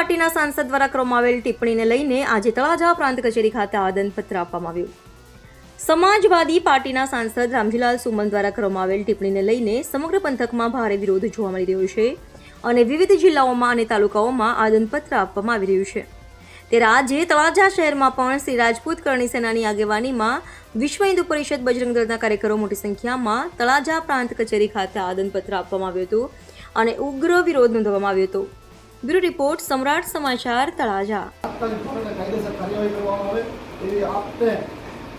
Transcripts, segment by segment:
પાર્ટીના સાંસદ દ્વારા કરવામાં આવેલ ટિપ્પણીને લઈને આજે તળાજા પ્રાંત કચેરી ખાતે આવેદનપત્ર આપવામાં આવ્યું. સમાજવાદી પાર્ટીના સાંસદ રામજીલાલ સુમન દ્વારા કરવામાં આવેલ ટિપ્પણીને લઈને સમગ્ર પંથકમાં ભારે વિરોધ જોવા મળી રહ્યો છે અને વિવિધ જિલ્લાઓમાં અને તાલુકાઓમાં આદનપત્ર આપવામાં આવી રહ્યું છે. ત્યારે આજે તળાજા શહેરમાં પણ શ્રી રાજપૂત કરણી સેનાની આગેવાનીમાં વિશ્વ હિન્દુ પરિષદ બજરંગ દળના કાર્યકરો મોટી સંખ્યામાં તળાજા પ્રાંત કચેરી ખાતે આદનપત્ર આપવામાં આવ્યું હતું અને ઉગ્ર વિરોધ નોંધવામાં આવ્યો હતો. બ્યુરો રિપોર્ટ સમ્રાટ સમાચાર તળાજા.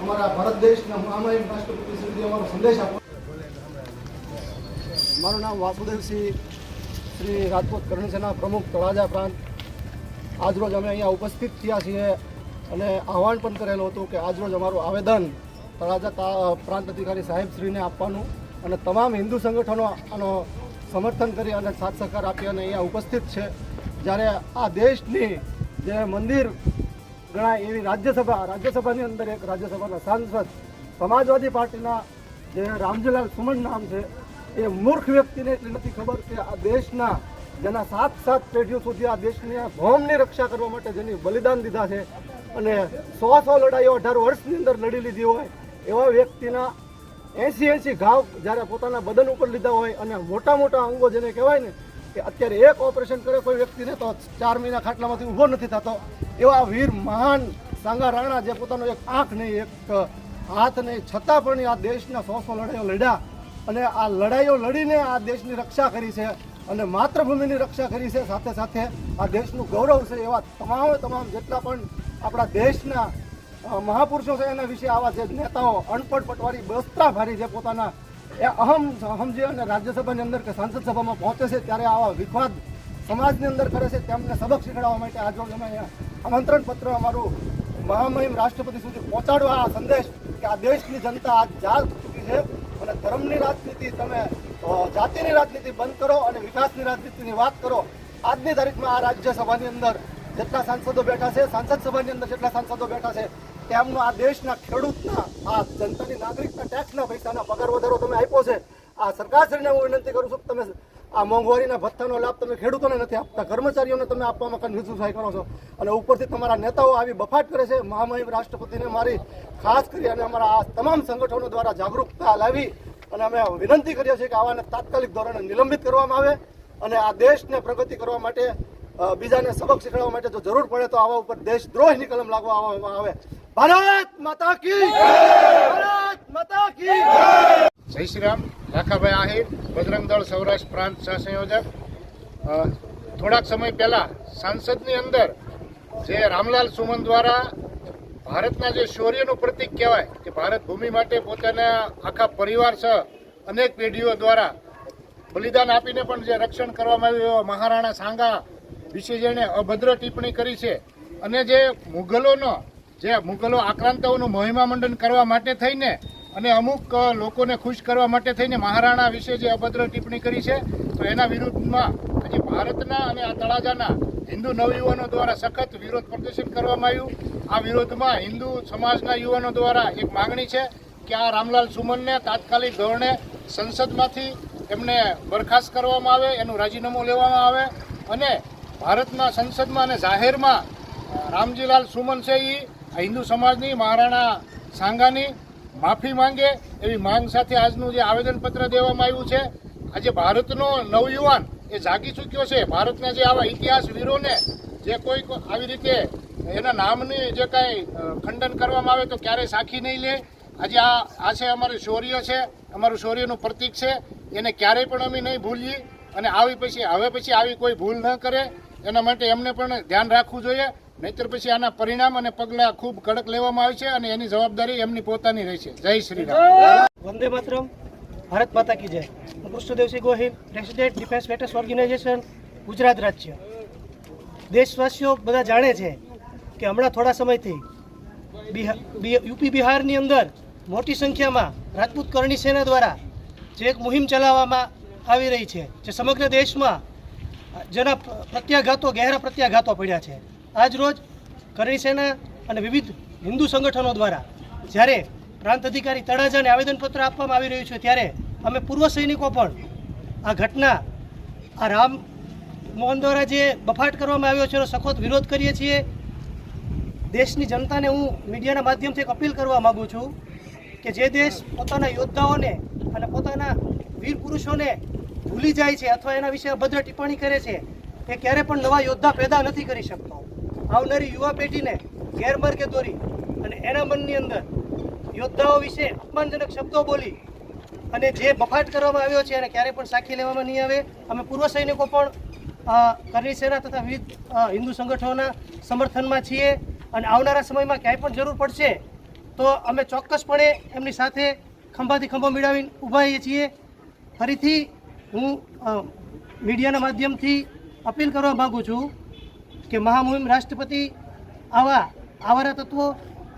અમારા ભારત દેશના મહામહિમ રાષ્ટ્રપતિ સુધી અમારો સંદેશ આપો. મારું નામ વાસુદેવસિંહ શ્રી રાજપૂત કરણસેના પ્રમુખ તળાજા પ્રાંત. આજરોજ અમે અહીંયા ઉપસ્થિત થયા છીએ અને આહવાન પણ કરેલું હતું કે આજરોજ અમારું આવેદન તળાજા પ્રાંત અધિકારી સાહેબશ્રીને આપવાનું અને તમામ હિન્દુ સંગઠનો આનો સમર્થન કરી અને સાથ સહકાર આપી અને અહીંયા ઉપસ્થિત છે. જ્યારે આ દેશની જે મંદિર ગણાય એવી રાજ્યસભા, રાજ્યસભાની અંદર એક રાજ્યસભાના સાંસદ સમાજવાદી પાર્ટીના જે રામજીલાલ સુમન નામ છે, એ મૂર્ખ વ્યક્તિને એટલી નથી ખબર કે આ દેશના જેના સાત સાત પેઢીઓ સુધી આ દેશની ભૌમની રક્ષા કરવા માટે જેની બલિદાન દીધા છે અને સો સો લડાઈઓ અઢાર વર્ષની અંદર લડી લીધી હોય, એવા વ્યક્તિના એંસી એંસી ઘાવ જ્યારે પોતાના બદન ઉપર લીધા હોય અને મોટા મોટા અંગો જેને કહેવાય ને કે અત્યારે એક ઓપરેશન કરે કોઈ વ્યક્તિને તો ચાર મહિના ખાટલામાંથી ઊભો નથી થતો. એવા વીર મહાન સાંગા રાણા જે પોતાનો એક આંખ નહીં, એક હાથ નહીં, છતાં પણ આ દેશના સો સો લડાઈઓ લડ્યા. અને આ લડાઈઓ લડીને આ દેશની રક્ષા કરી છે અને માતૃભૂમિની રક્ષા કરી છે. સાથે સાથે આ દેશનું ગૌરવ છે એવા તમામે તમામ જેટલા પણ આપણા દેશના મહાપુરુષો છે એના વિશે આવા જે નેતાઓ, અનપઢ પટવારી બસ્તા ભારી જે પોતાના એ અહમ સમજી અને રાજ્યસભાની અંદર કે સાંસદ સભામાં પહોંચે છે ત્યારે આવા વિખવાદ સમાજની અંદર કરે છે તેમને સબક શીખડાવવા માટે આજે અમે આમંત્રણ પત્ર અમારું મહામહિમ રાષ્ટ્રપતિ સુધી પહોંચાડવા આ સંદેશ કે આ દેશની જનતા આજ જાગ ચૂકી છે અને ધર્મની રાજનીતિ તમે જાતિની રાજનીતિ બંધ કરો અને વિકાસની રાજનીતિની વાત કરો. આજની તારીખમાં આ રાજ્યસભાની અંદર જેટલા સાંસદો બેઠા છે, સાંસદ સભાની અંદર જેટલા સાંસદો બેઠા છે તેમનો આ દેશના ખેડૂતના, આ જનતાની નાગરિકના ટેક્સના પૈસાના પગાર વધારો તમે આપ્યો છે. આ સરકારશ્રીને હું વિનંતી કરું છું તમે આ મોંઘવારીના ભથ્થાનો લાભ તમે ખેડૂતોને નથી આપતા, કર્મચારીઓને તમે આપવામાં કંજુસાઈ કરો છો. અને ઉપરથી તમારા નેતાઓ આવી બફાટ કરે છે. મહામહિમ રાષ્ટ્રપતિને મારી ખાસ કરી અને અમારા આ તમામ સંગઠનો દ્વારા જાગૃતતા લાવી અને અમે વિનંતી કરીએ છીએ કે આવાને તાત્કાલિક ધોરણે નિલંબિત કરવામાં આવે અને આ દેશને પ્રગતિ કરવા માટે બીજાને સબક શીખવાડવા માટે જો જરૂર પડે તો આવા ઉપર દેશદ્રોહની કલમ લાગવામાં આવે. ભારત માતા કી ભારત માતા કી જય! શ્રી રામ. રાખાભાઈ આહિર, બજરંગ દળ સૌરાષ્ટ્ર પ્રાંત સહસંયોજક થોડાક સમય પહેલા સાંસદની અંદર જે રામલાલ સુમન દ્વારા ભારતના જે શૌર્યનું પ્રતીક કહેવાય કે ભારત ભૂમિ માટે પોતાના આખા પરિવાર સહ અનેક પેઢીઓ દ્વારા બલિદાન આપીને પણ જે રક્ષણ કરવામાં આવ્યું એવા મહારાણા સાંગા વિશે જેણે અભદ્ર ટિપ્પણી કરી છે અને જે મુઘલોનો જે મુગલો આક્રાંતાઓનું મહિમા મંડન કરવા માટે થઈને અને અમુક લોકોને ખુશ કરવા માટે થઈને મહારાણા વિશે જે અભદ્ર ટિપ્પણી કરી છે, તો એના વિરુદ્ધમાં આજે ભારતના અને આ તળાજાના હિન્દુ નવયુવાનો દ્વારા સખત વિરોધ પ્રદર્શન કરવામાં આવ્યું. આ વિરોધમાં હિન્દુ સમાજના યુવાનો દ્વારા એક માગણી છે કે આ રામલાલ સુમનને તાત્કાલિક ધોરણે સંસદમાંથી એમને બરખાસ્ત કરવામાં આવે, એનું રાજીનામું લેવામાં આવે અને ભારતના સંસદમાં અને જાહેરમાં રામજીલાલ સુમન છે એ હિન્દુ સમાજની, મહારાણા સાંગાની માફી માંગે એવી માંગ સાથે આજનું જે આવેદનપત્ર દેવામાં આવ્યું છે, આજે ભારતનો નવયુવાન એ જાગી ચૂક્યો છે. ભારતના જે આવા ઇતિહાસ વીરોને જે કોઈ આવી રીતે એના નામની જે કાંઈ ખંડન કરવામાં આવે તો ક્યારેય સાખી નહીં લે. આજે આ આ છે અમારું શૌર્ય છે, અમારું શૌર્યનું પ્રતીક છે. એને ક્યારેય પણ અમે નહીં ભૂલીએ અને આવી પછી, હવે પછી આવી કોઈ ભૂલ ન કરે. એના માટે એમને પણ ધ્યાન રાખવું જોઈએ. નહીતર પછી આના પરિણામ અને પગલાં ખૂબ કડક લેવામાં આવે છે અને એની જવાબદારી એમની પોતાની રહેશે. જય શ્રી રામ. વંદે માતરમ. ભારત માતા કી જય. હું Krishnadevsinh Gohil president defence veterans organisation Gujarat રાજ્ય. દેશવાસીઓ બધા જાણે છે કે હમણાં થોડા સમયથી બિહાર યુપી બિહારની અંદર મોટી સંખ્યામાં રાજપૂત કરણી સેના દ્વારા જે એક મુહિમ ચલાવવામાં આવી રહી છે, જે સમગ્ર દેશમાં જેના પ્રત્યાઘાતો, ગહેરા પ્રત્યાઘાતો પડ્યા છે. આજ રોજ કરણી સેના અને વિવિધ હિન્દુ સંગઠનો દ્વારા જ્યારે પ્રાંત અધિકારી તળાજાને આવેદનપત્ર આપવામાં આવી રહ્યું છે, ત્યારે અમે પૂર્વ સૈનિકો પણ આ ઘટના, આ રામ મોહન દ્વારા જે બફાટ કરવામાં આવ્યો છે, એનો સખત વિરોધ કરીએ છીએ. દેશની જનતાને હું મીડિયાના માધ્યમથી એક અપીલ કરવા માગું છું કે જે દેશ પોતાના યોદ્ધાઓને અને પોતાના વીર પુરુષોને ભૂલી જાય છે અથવા એના વિશે અભદ્ર ટિપ્પણી કરે છે, એ ક્યારે પણ નવા યોદ્ધા પેદા નથી કરી શકતો. આવનારી યુવા પેઢીને ગેરમાર્ગે દોરી અને એના મનની અંદર યોદ્ધાઓ વિશે અપમાનજનક શબ્દો બોલી અને જે બફાટ કરવામાં આવ્યો છે એને ક્યારેય પણ સાખી લેવામાં નહીં આવે. અમે પૂર્વ સૈનિકો પણ કરણી સેના તથા વિવિધ હિન્દુ સંગઠનોના સમર્થનમાં છીએ અને આવનારા સમયમાં ક્યાંય પણ જરૂર પડશે તો અમે ચોક્કસપણે એમની સાથે ખંભાથી ખંભો મેળવીને ઊભા છીએ. ફરીથી હું મીડિયાના માધ્યમથી અપીલ કરવા માગું છું કે મહામુહિમ રાષ્ટ્રપતિ આવા આવારા તત્વો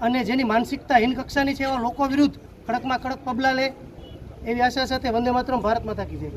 અને જેની માનસિકતા હીન કક્ષાની છે એવા લોકો વિરુદ્ધ કડકમાં કડક પગલાં લે એવી આશા સાથે વંદે માતરમ ભારત માતા કી જય.